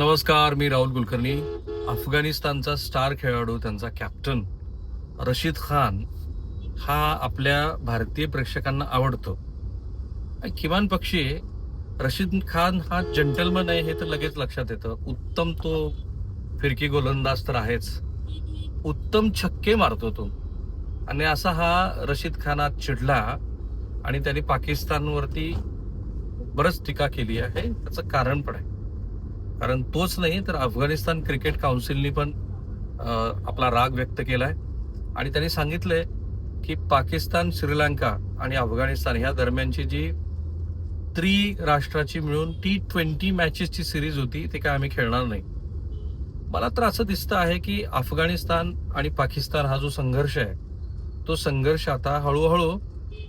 नमस्कार मी राहुल कुलकर्णी. अफगाणिस्तानचा स्टार खेळाडू त्यांचा कॅप्टन रशीद खान हा आपल्या भारतीय प्रेक्षकांना आवडतो. आणि किमान पक्षी रशीद खान हा जंटलमन आहे हे तर लगेच लक्षात येतं. उत्तम तो फिरकी गोलंदाज तर आहेच. उत्तम छक्के मारतो तो. आणि असा हा रशीद खान आज चिडला आणि त्याने पाकिस्तानवरती बरंच टीका केली आहे. त्याचं कारण पण आहे. कारण तोच नाही तर अफगाणिस्तान क्रिकेट काउन्सिलनी पण आपला राग व्यक्त केलाय. आणि त्यांनी सांगितलंय की पाकिस्तान श्रीलंका आणि अफगाणिस्तान ह्या दरम्यानची जी त्री राष्ट्राची मिळून टी ट्वेंटी मॅचेसची सिरीज होती ते काय आम्ही खेळणार नाही. मला तर असं दिसतं आहे की अफगाणिस्तान आणि पाकिस्तान हा जो संघर्ष आहे तो संघर्ष आता हळूहळू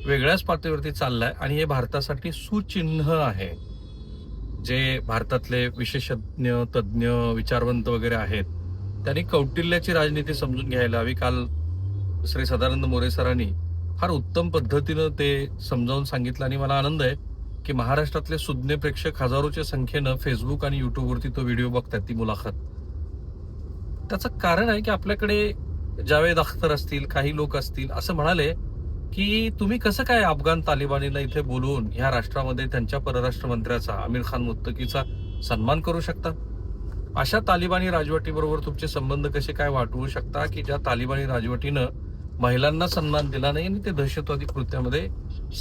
वेगळ्याच पातळीवरती चाललाय आणि हे भारतासाठी सुचिन्ह आहे. जे भारतातले विशेषज्ञ तज्ज्ञ विचारवंत वगैरे आहेत त्यांनी कौटिल्याची राजनीती समजून घ्यायला हवी. काल श्री सदानंद मोरे सरांनी फार उत्तम पद्धतीनं ते समजावून सांगितलं आणि मला आनंद आहे की महाराष्ट्रातले सुज्ञ प्रेक्षक हजारोच्या संख्येनं फेसबुक आणि युट्यूबवरती तो व्हिडिओ बघतात ती मुलाखत. त्याचं कारण आहे की आपल्याकडे जावेद अख्तर असतील काही लोक असतील असं म्हणाले की तुम्ही कसं काय अफगाण तालिबानीला इथे बोलवून ह्या राष्ट्रामध्ये त्यांच्या परराष्ट्र मंत्र्याचा आमिर खान मुत्तकीचा सन्मान करू शकता? अशा तालिबानी राजवटीबरोबर तुमचे संबंध कसे काय वाटवू शकता की ज्या तालिबानी राजवटीनं महिलांना सन्मान दिला नाही आणि ते दहशतवादी कृत्यामध्ये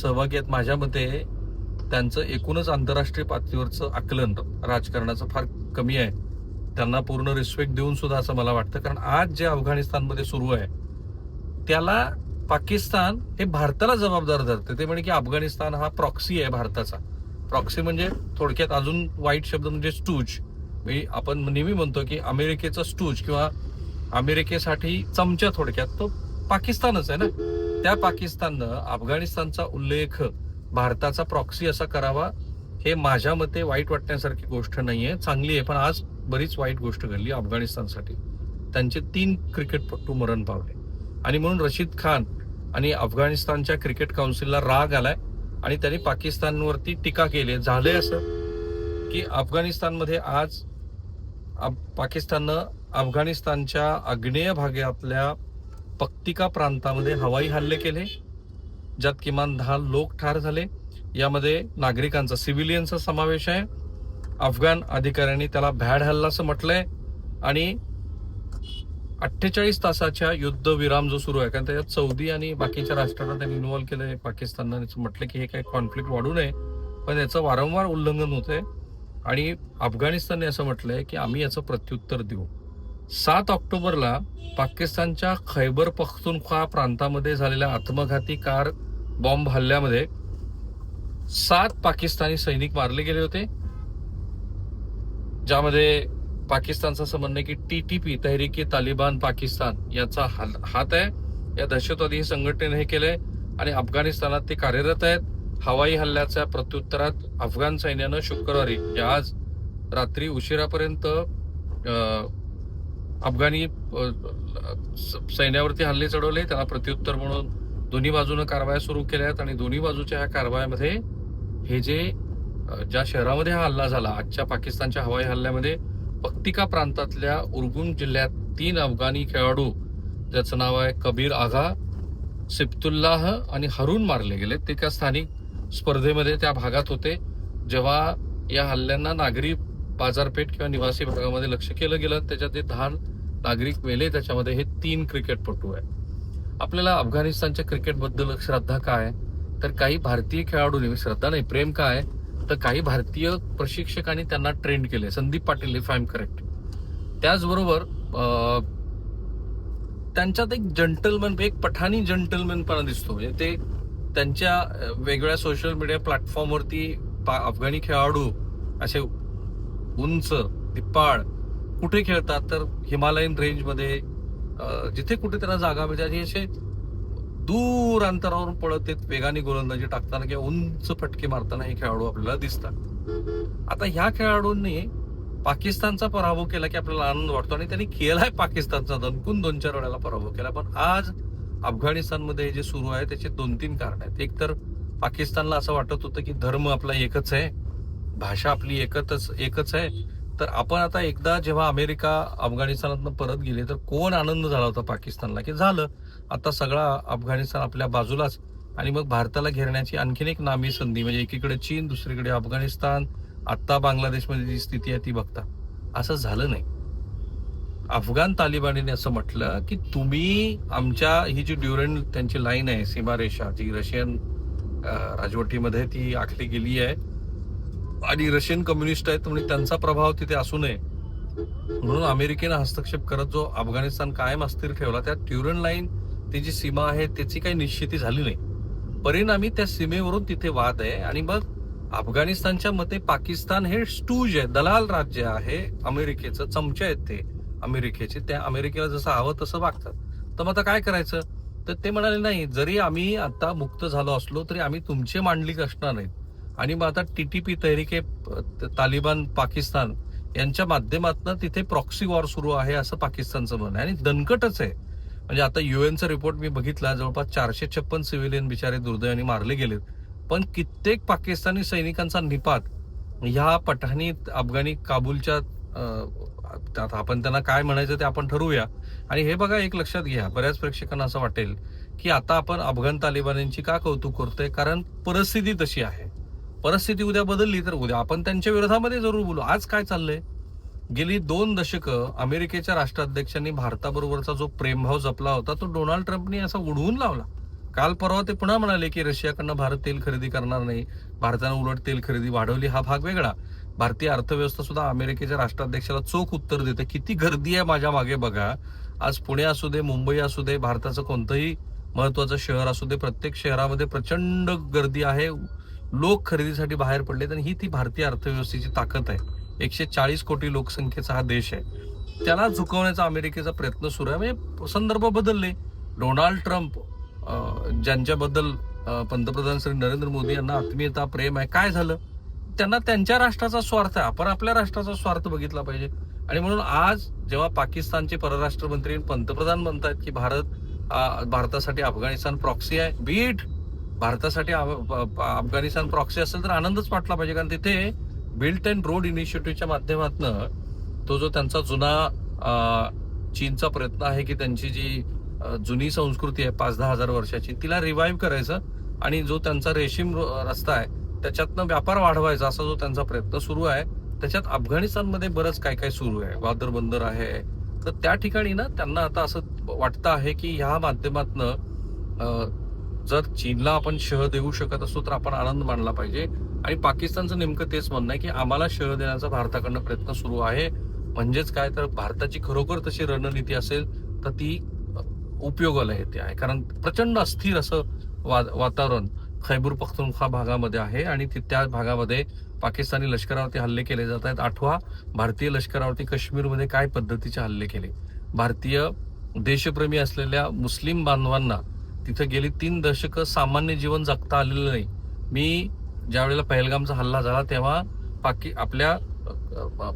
सहभागी आहेत? माझ्या मते त्यांचं एकूणच आंतरराष्ट्रीय पातळीवरचं आकलन राजकारणाचं फार कमी आहे. त्यांना पूर्ण रिस्पेक्ट देऊन सुद्धा असं मला वाटतं. कारण आज जे अफगाणिस्तानमध्ये सुरू आहे त्याला पाकिस्तान हे भारताला जबाबदार धरते. ते म्हणे की अफगाणिस्तान हा प्रॉक्सी आहे भारताचा. प्रॉक्सी म्हणजे थोडक्यात अजून वाईट शब्द म्हणजे स्टूज मी आपण नेहमी म्हणतो की अमेरिकेचा स्टूज किंवा अमेरिकेसाठी चमचा थोडक्यात तो पाकिस्तानच आहे ना. त्या पाकिस्ताननं अफगाणिस्तानचा उल्लेख भारताचा प्रॉक्सी असा करावा हे माझ्या मते वाईट वाटण्यासारखी गोष्ट नाहीये. चांगली आहे पण आज बरीच वाईट गोष्ट घडली अफगाणिस्तानसाठी. त्यांचे तीन क्रिकेटपटू मरण पावले. आणि म्हणून रशीद खान आणि अफगाणिस्तानच्या क्रिकेट काउन्सिलला राग आलाय आणि त्यांनी पाकिस्तानवरती टीका केली. झालंय असं की अफगाणिस्तानमध्ये आज पाकिस्ताननं अफगाणिस्तानच्या आग्नेय भागातल्या पक्तिका प्रांतामध्ये हवाई हल्ले केले ज्यात किमान दहा लोक ठार झाले. यामध्ये नागरिकांचा सिव्हिलियनचा समावेश आहे. अफगाण अधिकाऱ्यांनी त्याला भॅड हल्ला असं म्हटलंय आणि अठ्ठेचाळीस तासाच्या युद्ध विराम जो सुरू आहे कारण त्याच्यात सौदी आणि बाकीच्या राष्ट्रांना त्यांनी इन्व्हॉल्व्ह केलंय पाकिस्ताननं म्हटलं की हे काही कॉन्फ्लिक्ट वाढू नये पण याचं वारंवार उल्लंघन होतंय. आणि अफगाणिस्तानने असं म्हटलंय की आम्ही याचं प्रत्युत्तर देऊ. सात ऑक्टोबरला पाकिस्तानच्या खैबर पख्तुनख्वा प्रांतामध्ये झालेल्या आत्मघाती कार बॉम्ब हल्ल्यामध्ये सात पाकिस्तानी सैनिक मारले गेले होते ज्यामध्ये पाकिस्तानचं समजणं की T T P Tehrik-e Taliban Pakistan याचा हात आहे. या दहशतवादी संघटनेने हे केलंय आणि अफगाणिस्तानात ते कार्यरत आहेत. हवाई हल्ल्याच्या प्रत्युत्तरात अफगाण सैन्यानं शुक्रवारी म्हणजे आज रात्री उशिरापर्यंत अफगाणी स- सैन्यावरती हल्ले चढवले. त्याला प्रत्युत्तर म्हणून दोन्ही बाजूनं कारवाया सुरू केल्या आहेत आणि दोन्ही बाजूच्या ह्या कारवायामध्ये हे जे ज्या शहरामध्ये हा हल्ला झाला आजच्या पाकिस्तानच्या हवाई हल्ल्यामध्ये पक्तिका प्रांतातल्या उर्गुम जिल्ह्यात तीन अफगाणी खेळाडू ज्याचं नाव आहे कबीर आघा सिप्तुल्लाह आणि हरून मारले गेले. ते त्या स्थानिक स्पर्धेमध्ये त्या भागात होते. जेव्हा या हल्ल्यांना नागरी बाजारपेठ किंवा निवासी भागामध्ये लक्ष केलं गेलं त्याच्यात ते दहा नागरिक मेले. त्याच्यामध्ये हे तीन क्रिकेटपटू आहे आपल्याला अफगाणिस्तानच्या क्रिकेटबद्दल श्रद्धा काय? तर काही भारतीय खेळाडूंनी श्रद्धा नाही प्रेम काय? तर काही भारतीय प्रशिक्षकांनी त्यांना ट्रेंड केले Sandeep Patil if I am correct त्याचबरोबर त्यांच्यात एक जंटलमन एक पठाणी जंटलमनपणा दिसतो. म्हणजे ते त्यांच्या वेगळ्या वेगवेगळ्या सोशल मीडिया प्लॅटफॉर्मवरती पा- अफगाणी खेळाडू असे उंच दिप्पाळ कुठे खेळतात? तर हिमालयन रेंजमध्ये जिथे कुठे त्यांना जागा मिळते असे दूर अंतरावरून पळत येत वेगाने गोलंदाजी टाकताना किंवा उंच फटके मारताना हे खेळाडू आपल्याला दिसतात. आता ह्या खेळाडूंनी पाकिस्तानचा पराभव केला की आपल्याला आनंद वाटतो आणि त्यांनी केलाय पाकिस्तानचा दणकून दोन चार वेळेला पराभव केला. पण आज अफगाणिस्तानमध्ये हे जे सुरू आहे त्याचे दोन तीन कारण आहेत. एक तर पाकिस्तानला असं वाटत होतं की धर्म आपला एकच आहे भाषा आपली एकच एकच आहे. तर आपण आता एकदा जेव्हा अमेरिका अफगाणिस्तानातनं परत गेले तर कोण आनंद झाला होता पाकिस्तानला? की झालं. आता सगळा अफगाणिस्तान आपल्या बाजूलाच आणि मग भारताला घेरण्याची आणखीन एक नामी संधी म्हणजे एकीकडे चीन दुसरीकडे अफगाणिस्तान आत्ता बांगलादेशमध्ये जी स्थिती आहे ती बघता. असं झालं नाही. अफगाण तालिबानीने असं म्हटलं की तुम्ही आमच्या ही जी ड्युरंट त्यांची लाईन आहे सीमारेषा जी रशियन राजवटीमध्ये ती आखली गेली आहे आणि रशियन कम्युनिस्ट आहेत म्हणजे त्यांचा प्रभाव तिथे असू नये. म्हणून अमेरिकेनं हस्तक्षेप करत जो अफगाणिस्तान कायम अस्थिर ठेवला त्या ट्युरन लाईन ती जी सीमा आहे त्याची काही निश्चिती झाली नाही. परिणामी त्या सीमेवरून तिथे वाद आहे आणि मग अफगाणिस्तानच्या मते पाकिस्तान हे स्टूज आहे दलाल राज्य आहे अमेरिकेचं चमचे आहेत ते अमेरिकेचे. त्या अमेरिकेला जसं हवं तसं वागतात. तर मग आता काय करायचं? तर ते म्हणाले नाही जरी आम्ही आता मुक्त झालो असलो तरी आम्ही तुमचे मांडलिक असणार नाहीत. आणि मग आता T T P Tehrik-e Taliban Pakistan यांच्या माध्यमातून तिथे प्रॉक्सी वॉर सुरू आहे असं पाकिस्तानचं म्हणणं आहे. आणि दणकटच आहे. म्हणजे आता युएनचा रिपोर्ट मी बघितला जवळपास चारशे छप्पन सिव्हिलियन बिचारे दुर्दैवाने मारले गेलेत. पण कित्येक पाकिस्तानी सैनिकांचा निपात ह्या पठाणी अफगाणी काबूलच्या त्यात आपण त्यांना काय म्हणायचं ते आपण ठरवूया. आणि हे बघा एक लक्षात घ्या बऱ्याच प्रेक्षकांना असं वाटेल की आता आपण अफगाण तालिबान्यांची का कौतुक करतोय? कारण परिस्थिती तशी आहे. परिस्थिती उद्या बदलली तर उद्या आपण त्यांच्या विरोधामध्ये जरूर बोलू. आज काय चाललंय? गेली दोन दशकं अमेरिकेच्या राष्ट्राध्यक्षांनी भारताबरोबरचा जो प्रेमभाव जपला होता तो डोनाल्ड ट्रम्पनी असा उडवून लावला. काल परवा ते पुन्हा म्हणाले की रशियाकडनं भारत तेल खरेदी करणार नाही भारतानं उलट तेल खरेदी वाढवली हा भाग वेगळा. भारतीय अर्थव्यवस्था सुद्धा अमेरिकेच्या राष्ट्राध्यक्षाला चोख उत्तर देते. किती गर्दी आहे माझ्या मागे बघा. आज पुणे असू दे मुंबई असू दे भारताचं कोणतंही महत्वाचं शहर असू दे प्रत्येक शहरामध्ये प्रचंड गर्दी आहे. लोक खरेदीसाठी बाहेर पडलेत आणि ही ती भारतीय अर्थव्यवस्थेची ताकद आहे. एकशे चाळीस कोटी लोकसंख्येचा हा देश आहे. त्याला झुकवण्याचा अमेरिकेचा प्रयत्न सुरू आहे. म्हणजे संदर्भ बदलले. डोनाल्ड ट्रम्प ज्यांच्याबद्दल पंतप्रधान श्री नरेंद्र मोदी यांना आत्मीयता प्रेम आहे काय झालं? त्यांना त्यांच्या राष्ट्राचा स्वार्थ आहे. आपण आपल्या राष्ट्राचा स्वार्थ बघितला पाहिजे. आणि म्हणून आज जेव्हा पाकिस्तानचे परराष्ट्र मंत्री पंतप्रधान म्हणतात की भारत भारतासाठी अफगाणिस्तान प्रॉक्सी आहे बीट भारतासाठी अफगाणिस्तान प्रॉक्सी असेल तर आनंदच वाटला पाहिजे. कारण तिथे बिल्ट अँड रोड इनिशिएटिव्हच्या माध्यमातून तो जो त्यांचा जुना चीनचा प्रयत्न आहे की त्यांची जी जुनी संस्कृती आहे पाच दहा हजार वर्षाची तिला रिवाईव्ह करायचं आणि जो त्यांचा रेशीम रस्ता आहे त्याच्यातनं व्यापार वाढवायचा असा जो त्यांचा प्रयत्न सुरू आहे त्याच्यात अफगाणिस्तानमध्ये बरंच काय काय सुरू आहे. वादर बंदर आहे. तर त्या ठिकाणी ना त्यांना आता असं वाटतं आहे की ह्या माध्यमातनं जर चीनला आपण शह देऊ शकत असू तर आपण आनंद मानला पाहिजे. आणि पाकिस्तानचं नेमकं तेच म्हणणं आहे की आम्हाला शह देण्याचा भारताकडनं प्रयत्न सुरू आहे. म्हणजेच काय? तर भारताची खरोखर तशी रणनीती असेल तर ती उपयोगाला येते आहे. कारण प्रचंड अस्थिर असं वा वातावरण खैबूर पख्तूनख्वा भागामध्ये आहे आणि ती- त्या भागामध्ये पाकिस्तानी लष्करावरती हल्ले केले जात आहेत. आठवा भारतीय लष्करावरती काश्मीरमध्ये काय पद्धतीचे हल्ले केले? भारतीय देशप्रेमी असलेल्या मुस्लिम बांधवांना तिथं गेली तीन दशकं सामान्य जीवन जगता आलेलं नाही. मी ज्या वेळेला पहलगामचा हल्ला झाला तेव्हा पाकी आपल्या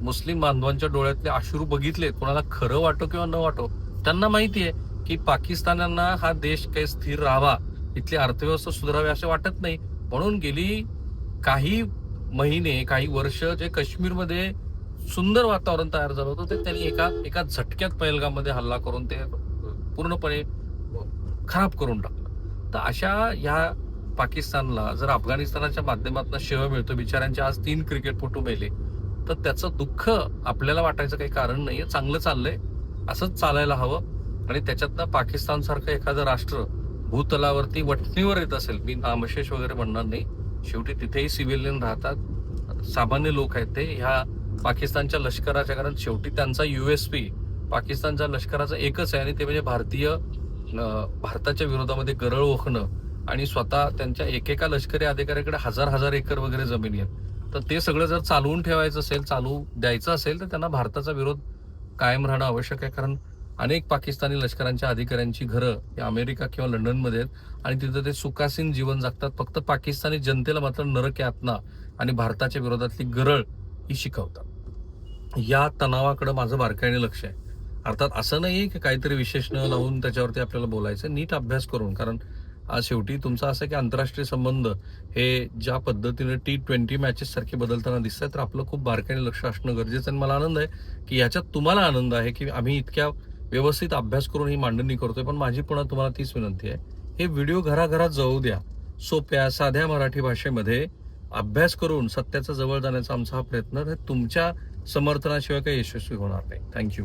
मुस्लिम बांधवांच्या डोळ्यातले अश्रू बघितले. कोणाला खरं वाटो किंवा न वाटो. त्यांना माहिती आहे की पाकिस्तानांना हा देश काही स्थिर राहावा. इथली अर्थव्यवस्था सुधारावी असे वाटत नाही. म्हणून गेली काही महिने काही वर्ष जे काश्मीरमध्ये सुंदर वातावरण तयार झालं होतं ते त्यांनी एका एका झटक्यात पहलगाममध्ये हल्ला करून ते पूर्णपणे खराब करून टाकलं. तर अशा ह्या पाकिस्तानला जर अफगाणिस्तानाच्या माध्यमातून शेव मिळतो बिचाऱ्यांचे आज तीन क्रिकेटपटू मेले तर त्याचं दुःख आपल्याला वाटायचं काही कारण नाहीये. चांगलं चाललंय असंच चालायला हवं. आणि त्याच्यातनं पाकिस्तान सारखं एखादं राष्ट्र भूतलावरती वटणीवर येत असेल मी नामशेष वगैरे म्हणणार नाही. शेवटी तिथेही सिव्हिलियन राहतात. सामान्य लोक आहेत ते. ह्या पाकिस्तानच्या लष्कराच्या कारण शेवटी त्यांचा युएसपी पाकिस्तानच्या लष्कराचा एकच आहे. आणि ते म्हणजे भारतीय भारताच्या विरोधामध्ये गरळ ओखणं. आणि स्वतः त्यांच्या एकेका लष्करी अधिकाऱ्याकडे हजार हजार एकर वगैरे जमिनी आहेत. तर ते सगळं जर चालवून ठेवायचं असेल चालू द्यायचं असेल तर त्यांना भारताचा विरोध कायम राहणं आवश्यक आहे. कारण अनेक पाकिस्तानी लष्करांच्या अधिकाऱ्यांची घरं या अमेरिका किंवा लंडनमध्ये आहेत आणि तिथं ते सुखासीन जीवन जगतात. फक्त पाकिस्तानी जनतेला मात्र नरक यातना आणि भारताच्या विरोधातली गरळ ही शिकवतात. या तणावाकडे माझं बारकाईने लक्ष आहे. अर्थात असं नाही की काहीतरी विशेष न लावून त्याच्यावरती आपल्याला बोलायचं नीट अभ्यास करून कारण आज शेवटी तुमचं असं की आंतरराष्ट्रीय संबंध हे ज्या पद्धतीने टी ट्वेंटी मॅचेस सारखे बदलताना दिसत आहेत तर आपलं खूप बारकाईने लक्ष असणं गरजेचं आहे. आणि मला आनंद आहे की याच्यात तुम्हाला आनंद आहे की आम्ही इतक्या व्यवस्थित अभ्यास करून ही मांडणी करतोय. पण माझी पुन्हा तुम्हाला तीच विनंती आहे. हे व्हिडिओ घराघरात जाऊ द्या. सोप्या साध्या मराठी भाषेमध्ये अभ्यास करून सत्याचा जवळ जाण्याचा आमचा हा प्रयत्न तुमच्या समर्थनाशिवाय काही यशस्वी होणार नाही. थँक्यू